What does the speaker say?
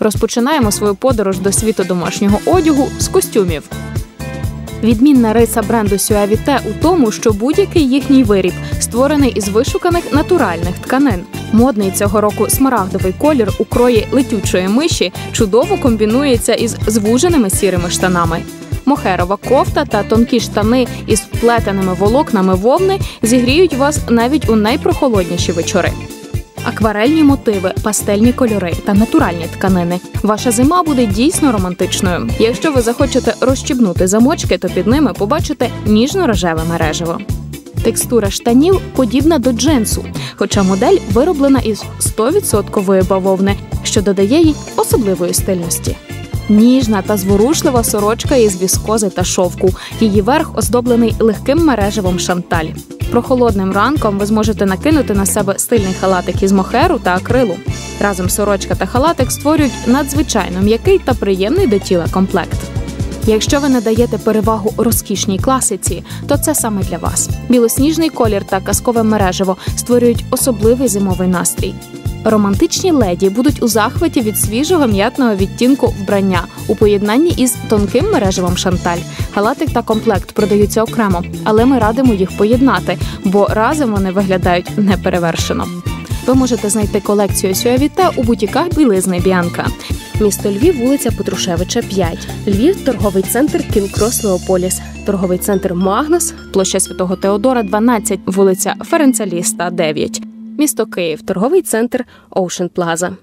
Розпочинаємо свою подорож до світу домашнього одягу з костюмів. Відмінна риса бренду Сюавіте у тому, що будь-який їхній виріб створений із вишуканих натуральних тканин. Модний цього року смарагдовий колір у крої летючої миші чудово комбінується із звуженими сірими штанами. Мохерова кофта та тонкі штани із вплетеними волокнами вовни зігріють вас навіть у найпрохолодніші вечори. Акварельні мотиви, пастельні кольори та натуральні тканини. Ваша зима буде дійсно романтичною. Якщо ви захочете розчібнути замочки, то під ними побачите ніжно-рожеве мережево. Текстура штанів подібна до джинсу, хоча модель вироблена із 100% бавовни, що додає їй особливої стильності. Ніжна та зворушлива сорочка із віскози та шовку. Її верх оздоблений легким мережевом шанталь. Прохолодним ранком ви зможете накинути на себе стильний халатик із мохеру та акрилу. Разом сорочка та халатик створюють надзвичайно м'який та приємний до тіла комплект. Якщо ви надаєте перевагу розкішній класиці, то це саме для вас. Білосніжний колір та казкове мережево створюють особливий зимовий настрій. Романтичні леді будуть у захваті від свіжого м'ятного відтінку вбрання у поєднанні із тонким мережевом шанталь. Халатик та комплект продаються окремо, але ми радимо їх поєднати, бо разом вони виглядають неперевершено. Ви можете знайти колекцію Сюавіте у бутіках білизни Біанка. Місто Львів, вулиця Петрушевича, 5. Львів, торговий центр Кінкрос Леополіс, торговий центр Магнус, Площа Святого Теодора, 12, вулиця Ференцеліста, 9. місто Київ, торговий центр Оушен Плаза.